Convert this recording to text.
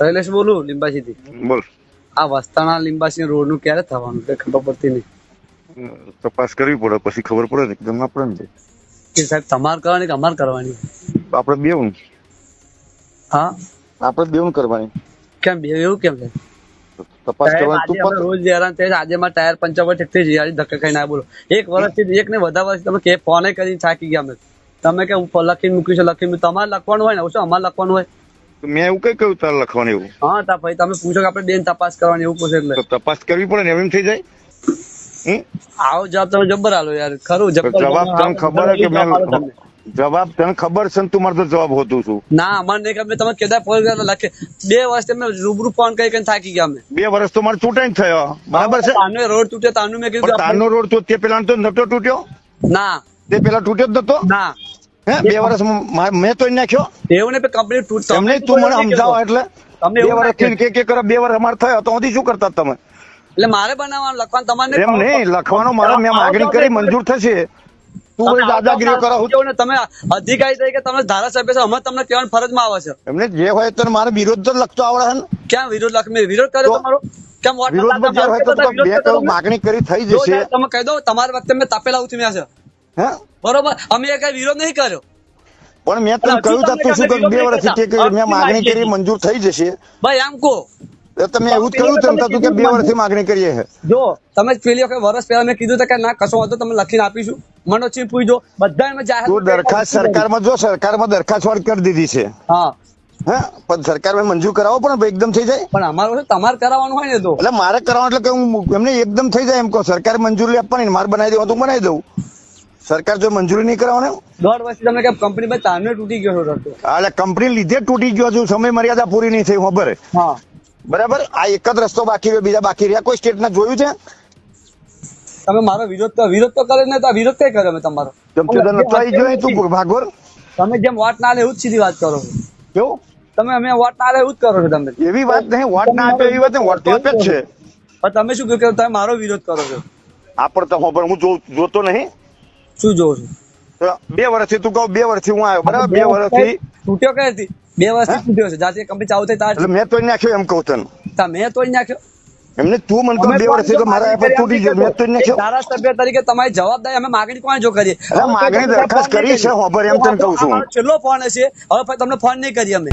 શૈલેષ બોલું લીંબાસીથી બોલ. આ વસ્તાણા લીંબાસી રોડનું ક્યારે થવાનું કઈ ખબર પડતી નહીં. તપાસ કરવી પડે પછી ખબર પડે ને એકદમ આપણે ને કે સાહેબ તમારે કરવાની કે અમારે કરવાની? આપણે બેવું હા? આપણે બેવું કરવાની. કેમ બે એવું કેમ છે? તપાસ કરવાની તું પણ રોજ હેરાન થઈએ આજે મારા ટાયર પંચર ઠીક થઈ આજે ધક્કા ખાઈ ના બોલો. એક વર્ષથી એક ને વધારે વર્ષ તમે કે ફોને કરીને થાકી ગયા અમે. તમે કે હું લખીને મૂક્યું છે લખીને તમારે લખવાનું હોય ને શું અમારે લખવાનું હોય. મેં એવું કઈ કહ્યું તારે લખવાનું એવું? હા તા ભાઈ તમે પૂછો કે આપણે બેન તપાસ કરવાની એવું પૂછે એટલે. તપાસ કરવી પડે ને એમ થઈ જાય? આવો જવાબ તમે જબ્બર આલો યાર ખરું જબ્બર જવાબ તમને ખબર કે. મેં જવાબ તને ખબર છે તું મારે જવાબ હોતું છું. ના અમારે નહીં ગમે તમે કેદા ફોન કર્યો લખે. બે વર્ષ તમે રૂબરૂ ફોન કરી કરીને થાકી ગયા અમે. બે વર્ષ તો મારે ચૂંટાઈ થયો બરાબર છે? તાનો રોડ તૂટ્યો તાનું મેં કીધું તાનો રોડ તો તે પેલા તો નતો તૂટ્યો? ના. તે પેલા તૂટ્યો જ નતો? ના. બે વર્ષ મેં તો નાખ્યો. એવું કંપની તૂટ એમને તું મને સમજાવો એટલે. તમને બે વર્ષ કે કે કરો બે વર્ષ અમાર થયો તો હજી શું કરતા તમે? એટલે મારે બનાવવાનું લખવાનું તમારે એમ નહીં લખવાનો મારે મેં માગણી કરી મંજૂર થશે. તું દાદાગીરી કરો કેવું તમે અધિકારી તરીકે તમે ધારાસભ્ય છો અમે તમને કહેવાની ફરજમાં આવે છે. એમને જે હોય તો મારે વિરોધ તો લખતો આવડે છે ક્યાં વિરોધ લખ મેં વિરોધ કર્યો તમારો? કેમ વોટ વિરોધ બે? માગણી કરી થઈ જશે. તમે કહી દો તમારા વખતે મેં તાપેલા ઉથમ્યા છે હે? બરોબર. અમે કઈ વિરોધ નહીં કર્યો. પણ મેં તમને કહ્યું તું તું શું બે વર્ષથી કે કે મેં માગણી કરી મંજૂર થઈ જશે. ભાઈ આમ કહો. તમે એવું જ કહ્યું તમે તું કે બે વર્ષથી માગણી કરીએ છે જો તમે પેલી વખત વર્ષ પહેલા મેં કીધું કે ના કશો વાંધો તમે લખીને આપીશું. મનોજ પૂછજો. બધા એમાં જાહેર તું દરખાસ્ત સરકારમાં જો સરકારમાં દરખાસ્ત વાળ કરી દીધી છે. હા. હે? પણ સરકારમાં મંજૂર કરાવો પણ એકદમ થઈ જાય. પણ અમારું તમારે કરાવવાનું હોય ને તો. એટલે મારે કરાવવાનું એટલે કે હું એમને એકદમ થઈ જાય એમ કહો. સરકાર મંજૂરી આપવાની મારે બનાવી દેવા તો બનાવી દઉં. સરકાર જો મંજૂરી નહીં કરાવવાની દોઢ વર્ષ તમે કે કંપની પર તારને તૂટી ગયો છો એટલે કંપની લીધે તૂટી ગયો છું સમય મર્યાદા પૂરી નહીં થઈ ખબર. હા. બરાબર? આ એક જ રસ્તો બાકી રહ્યો બીજા બાકી રહ્યા. કોઈ સ્ટેટ ના જોયું છે? તમે મારો વિરોધ તો વિરોધ તો કરે ને તો વિરોધ કઈ કર્યો મેં તમારો? નતો આવી ગયો તું ભાગવર. તમે જેમ વોટ ના લે એવું જ સીધી વાત કરો છો. કેવું? તમે અમે વોટ ના લે એવું જ કરો છો તમે. એવી વાત નહીં વોટ ના આપે એવી વાત વોટ તો આપે જ છે. પણ તમે શું કહ્યું કે તમે મારો વિરોધ કરો છો? આપણ તો હું પણ હું જોતો નહીં. શું જોઉં છું? બે વર્ષથી તું કહું બે વર્ષથી હું આવ્યો બરાબર? બે વર્ષથી તૂટ્યો કઈ હતી બે વર્ષથી તૂટ્યો છે. જાતે કંપની ચાલુ થઈ તાર મેં તોડી નાખ્યો એમ કહું તને. મેં તોડી નાખ્યો? એમને તું મને તો બે વર્ષથી તો મારા પર તૂટી ગયો મેં તોડી નાખ્યો. તારા સભ્ય તરીકે તમારી જવાબદારી અમે માગણી કોણ જો કરીએ? અરે માગણી દરખાસ્ત કરી છે, હોબર એમ તને કહું છું. છેલ્લો ફોન હશે. હવે તમને ફોન નહીં કરીએ અમે.